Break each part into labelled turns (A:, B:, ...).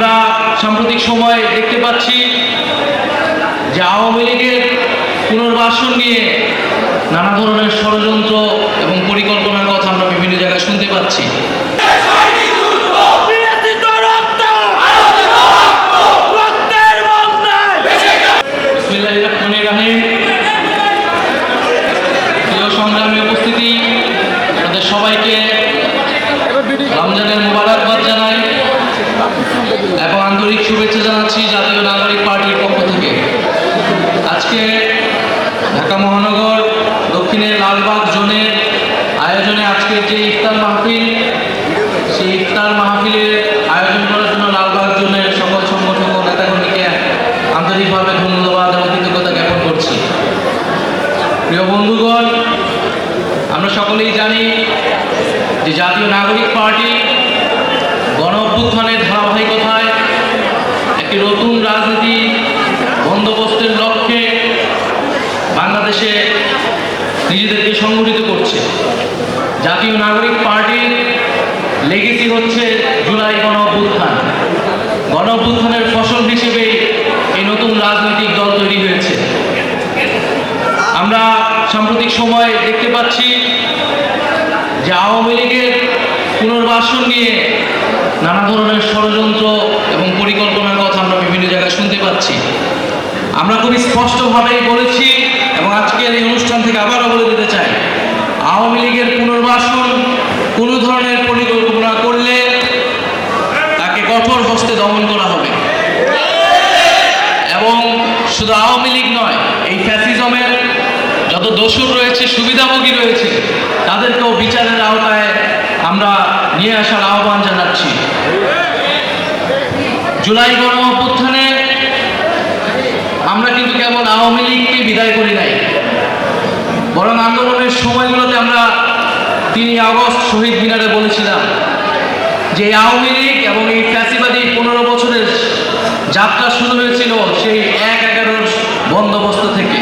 A: আমরা সাম্প্রতিক সময়ে দেখতে পাচ্ছি যে আওয়ামী লীগের পুনর্বাসন নিয়ে নানা ধরনের ষড়যন্ত্র এবং পরিকল্পনার কথা আমরা বিভিন্ন জায়গায় শুনতে পাচ্ছি। সবাইকে রমজানের মোবারকবাদ জানাই এবং আন্তরিক শুভেচ্ছা জানাচ্ছি জাতীয় নাগরিক পার্টির পক্ষ থেকে আজকে ঢাকা মহানগর দক্ষিণের লালবাগ জোনের আয়োজনে আজকের যে ইফতার মাহফিল, সেই ইফতার মাহফিলের আয়োজন করার জন্য লালবাগ জোনের সকল সংগঠক ও নেতাকর্মীকে আন্তরিকভাবে ধন্যবাদ এবং কৃতজ্ঞতা জ্ঞাপন করছি। প্রিয় বন্ধুগণ, আমরা সকলেই জানি যে জাতীয় নাগরিক পার্টি গণ অভ্যুত্থানের ধারাবাহিকতায় একটি নতুন রাজনীতি বন্দোবস্তের লক্ষ্যে বাংলাদেশে নিজেদেরকে সংগঠিত করছে। জাতীয় নাগরিক পার্টির লেগেসি হচ্ছে জুলাই গণ অভ্যুত্থান গণ অভ্যুত্থানের ফসল হিসেবে এই নতুন রাজনৈতিক দল তৈরি হয়েছে। আমরা সাম্প্রতিক সময়ে দেখতে পাচ্ছি যে আওয়ামী লীগের পুনর্বাসন নিয়ে নানা ধরনের ষড়যন্ত্র এবং পরিকল্পনার কথা আমরা বিভিন্ন জায়গায় শুনতে পাচ্ছি। আমরা খুবই স্পষ্টভাবেই বলেছি এবং আজকের এই অনুষ্ঠান থেকে আবারও বলে দিতে আওয়ামী লীগের পুনর্বাসন কোনো ধরনের পরিকল্পনা করলে তাকে কঠোর হস্তে দমন করা হবে। এবং শুধু আওয়ামী লীগ নয়, এই ফ্যাসিজমের যত দোষর রয়েছে, সুবিধাভোগী রয়েছে, তাদেরকেও বিচারের আওতায় আমরা নিয়ে আসার আহ্বান জানাচ্ছি। জুলাই গণ অভ্যুত্থানে আমরা কিন্তু কেবল আওয়ামী লীগকে বিদায় করি নাই, বরং আন্দোলনের সময়গুলোতে তিনই আগস্ট শহীদ মিনারে বলেছিলাম যে আওয়ামী লীগ এবং এই ফ্যাসিবাদী পনেরো বছরের যাত্রা শুরু হয়েছিল সেই এক এগারোর বন্দোবস্ত থেকে।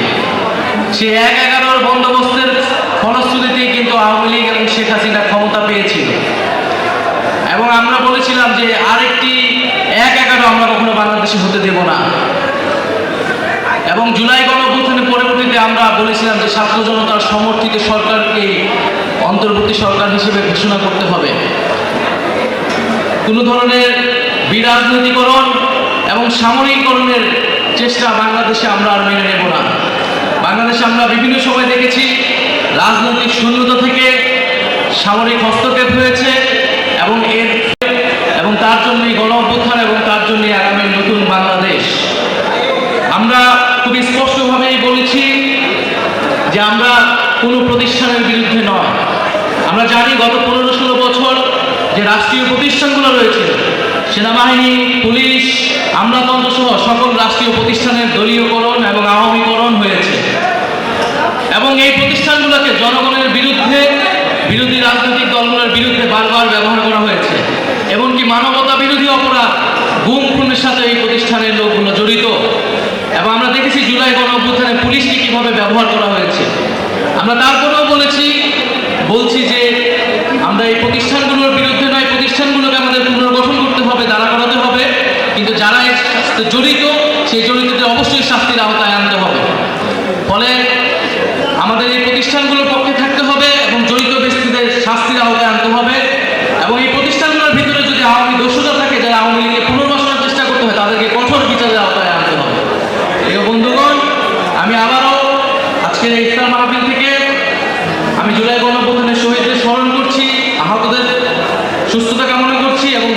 A: সেই এক এগারোর বন্দোবস্তের ফলশ্রুতিতেই কিন্তু আওয়ামী লীগ এবং শেখ হাসিনা ক্ষমতা পেয়েছিল। এবং আমরা বলেছিলাম যে আরেকটি এক এগারো আমরা কখনো বাংলাদেশে হতে দেব না। এবং জুলাই গণঅভ্যুত্থানের পরবর্তীতে আমরা বলেছিলাম যে ছাত্র জনতার সমর্থিত সরকারকে অন্তর্বর্তী সরকার হিসেবে ঘোষণা করতে হবে। কোনো ধরনের বিরাজনীতিকরণ এবং সামরিককরণের চেষ্টা বাংলাদেশে আমরা আর মেনে নেব না। বাংলাদেশে আমরা বিভিন্ন সময় দেখেছি রাজনৈতিক শূন্যতা থেকে সামরিক হস্তক্ষেপ হয়েছে এবং এর এবং তার জন্যই গণ অভ্যুত্থান এবং তার জন্যই আগামী নতুন বাংলাদেশ। আমরা খুবই স্পষ্টভাবেই বলেছি যে আমরা কোনো প্রতিষ্ঠানের বিরুদ্ধে আমরা জানি গত পনেরো ষোলো বছর যে রাষ্ট্রীয় প্রতিষ্ঠানগুলো রয়েছে, সেনাবাহিনী, পুলিশ, আমলাতন্ত্র সহ সকল রাষ্ট্রীয় প্রতিষ্ঠানের দলীয়করণ এবং আওয়ামীকরণ হয়েছে। এবং এই প্রতিষ্ঠানগুলোকে জনগণের বিরুদ্ধে, বিরোধী রাজনৈতিক দলগুলোর বিরুদ্ধে বারবার ব্যবহার করা হয়েছে। এমনকি মানবতা বিরোধী অপরাধ, গুম খুনের সাথে এই প্রতিষ্ঠানের লোকগুলো জড়িত। এবং আমরা দেখেছি জুলাই গণ পুলিশকে কীভাবে ব্যবহার করা হয়েছে। আমরা তারপরেও বলেছি, বলছি শাস্তির আওতায় আনতে হবে। ফলে আমাদের এই প্রতিষ্ঠানগুলোর পক্ষে থাকতে হবে এবং জড়িত ব্যক্তিদের শাস্তির আওতায় আনতে হবে এবং এই প্রতিষ্ঠানগুলোর ভিতরে যদি আওয়ামী দোষরা থাকে, যারা আওয়ামী লীগের পুনর্বাসনের চেষ্টা করতে হয়, তাদেরকে কঠোর বিচারের আওতায় আনতে হবে। এই বন্ধুগণ, আমি আবারও আজকের এই ইসলাম আহবিল থেকে আমি জুলাই গণপ্রধানের শহীদদের স্মরণ করছি, আহতদের সুস্থতা কামনা করছি এবং